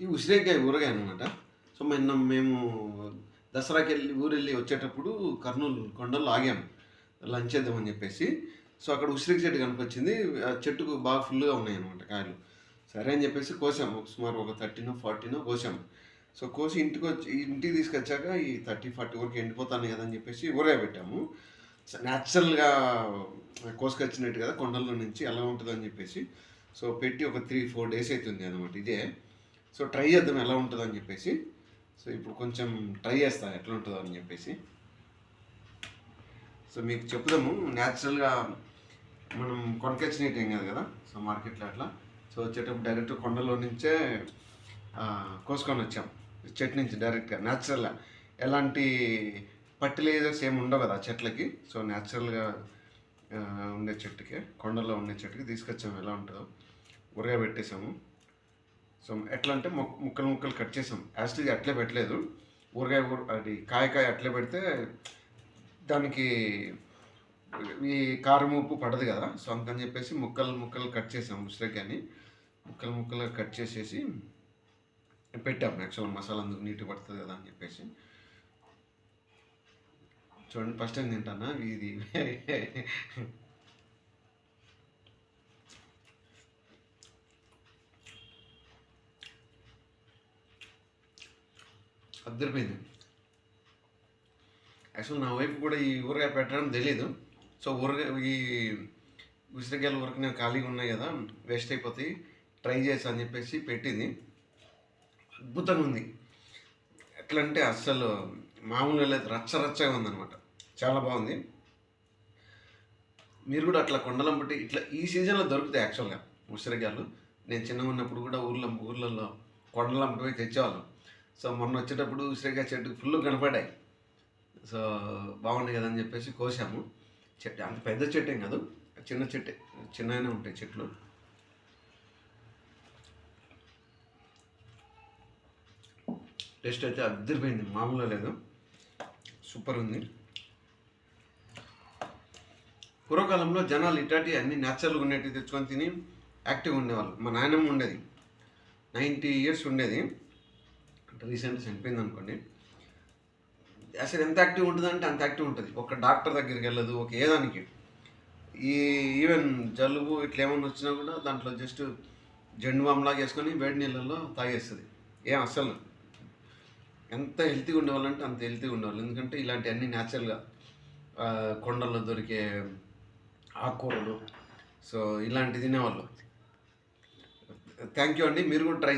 ఈ ఉసిరేకాయ ఊరగాయ అనమాట సో మొన్న మేము దసరాకి వెళ్ళి ఊరెళ్ళి వచ్చేటప్పుడు కర్నూలు కొండల్లో ఆగాము లంచ్ చేద్దామని చెప్పేసి. సో అక్కడ ఉసిరికి చెట్టు కనిపించింది ఆ చెట్టుకు బాగా ఫుల్గా ఉన్నాయి అనమాట కాయలు. సరే అని చెప్పేసి కోసాము సుమారు ఒక థర్టీనో ఫార్టీనో కోసాము సో కోసి ఇంటికి వచ్చి ఇంటికి తీసుకొచ్చాక ఈ థర్టీ ఫార్టీ వరకు ఎండిపోతాను కదా అని చెప్పేసి ఊరగాయ పెట్టాము. న్యాచురల్గా కోసుకొచ్చినట్టు కదా కొండల్లో నుంచి ఎలా ఉంటుందని చెప్పేసి. సో పెట్టి ఒక త్రీ ఫోర్ డేస్ అవుతుంది అనమాట ఇదే. సో ట్రై చేద్దాం ఎలా ఉంటుందని చెప్పేసి. సో ఇప్పుడు కొంచెం ట్రై చేస్తా ఎట్లా ఉంటుందో అని చెప్పేసి. సో మీకు చెప్దాము న్యాచురల్గా మనం కొనుకొచ్చినట్టు ఏం కాదు కదా సో మార్కెట్లో అట్లా. సో వచ్చేటప్పుడు డైరెక్ట్ కొండలో నుంచే కోసుకొని వచ్చాం. చెట్టు నుంచి డైరెక్ట్గా న్యాచురల్గా ఎలాంటి ఫర్టిలైజర్స్ ఏమి ఉండవు కదా చెట్లకి. సో న్యాచురల్గా ఉండే చెట్టుకి కొండలో ఉండే చెట్టుకి తీసుకొచ్చాము. ఎలా ఉంటుందో ఉరగా పెట్టేసాము సో ఎట్లా అంటే మొక్ ముక్కలు ముక్కలు కట్ చేసాం. యాస్టిజ్ అట్లే పెట్టలేదు. ఊరగాయ ఊర అది కాయకాయ అట్లే పెడితే దానికి ఈ కారం ఉప్పు పడదు కదా. సో అందుకని చెప్పేసి ముక్కలు ముక్కలు కట్ చేసాం ఉసిరికాయని. ముక్కలు ముక్కలు కట్ చేసేసి పెట్టాం. యాక్చువల్ మసాలా అందుకు నీట్గా పడుతుంది కదా అని చెప్పేసి. చూడండి ఫస్ట్ టైం తింటానా? ఇది అద్దరిపోయింది. యాక్చువల్ నా వైపు కూడా ఈ ఊరగాయ పెట్టడం తెలియదు సో ఊరగాయ ఈ ఉసిరికాయలు ఊరికి నేను ఖాళీగా ఉన్నాయి కదా వేస్ట్ అయిపోతాయి. ట్రై చేసా అని చెప్పేసి పెట్టింది. అద్భుతంగా ఉంది. ఎట్లా అంటే అస్సలు మామూలుగా లేదు. రచ్చ రచ్చగా ఉందన్నమాట. చాలా బాగుంది. మీరు కూడా అట్లా కొండలంపట్టి ఇట్లా ఈ సీజన్లో దొరుకుతాయి యాక్చువల్గా ఉసిరికాయలు. నేను చిన్నగా ఉన్నప్పుడు కూడా ఊర్లో ఊర్లలో కొండలంపటి పోయి తెచ్చేవాళ్ళం. సో మొన్న వచ్చేటప్పుడు ఉసిరికాయ చెట్టు ఫుల్ కనపడ్డాయి సో బాగుంది కదా అని చెప్పేసి కోసాము. చెట్టు అంత పెద్ద చెట్టు ఏం కాదు చిన్న చెట్టే చిన్నగానే ఉంటాయి చెట్లు. టేస్ట్ అయితే అద్దరిపోయింది మామూలుగా లేదు. సూపర్ ఉంది. పూర్వకాలంలో జనాలు ఇటాటి అన్ని న్యాచురల్గా ఉండేవి తెచ్చుకొని తిని యాక్టివ్గా ఉండేవాళ్ళు. మా నాయనమ్మ ఉండేది. నైంటీ ఇయర్స్ ఉండేది. రీసెంట్ చనిపోయింది అనుకోండి. అసలు ఎంత యాక్టివ్ ఉంటుందంటే అంత యాక్టివ్ ఉంటుంది. ఒక డాక్టర్ దగ్గరికి వెళ్ళదు ఒక ఏదానికి. ఈ ఈవెన్ జలుబు ఇట్లా ఏమైనా వచ్చినా కూడా దాంట్లో జస్ట్ జెండు బాంలాగా వేసుకొని వేడి నీళ్ళల్లో తాగేస్తుంది. ఏం అస్సలు. ఎంత హెల్తీగా ఉండేవాళ్ళంటే అంత హెల్తీగా ఉండేవాళ్ళు. ఎందుకంటే ఇలాంటి అన్ని న్యాచురల్గా కొండల్లో దొరికే ఆకుకూరలు. సో ఇలాంటి తినేవాళ్ళు. థ్యాంక్ యూ అండి. మీరు కూడా ట్రై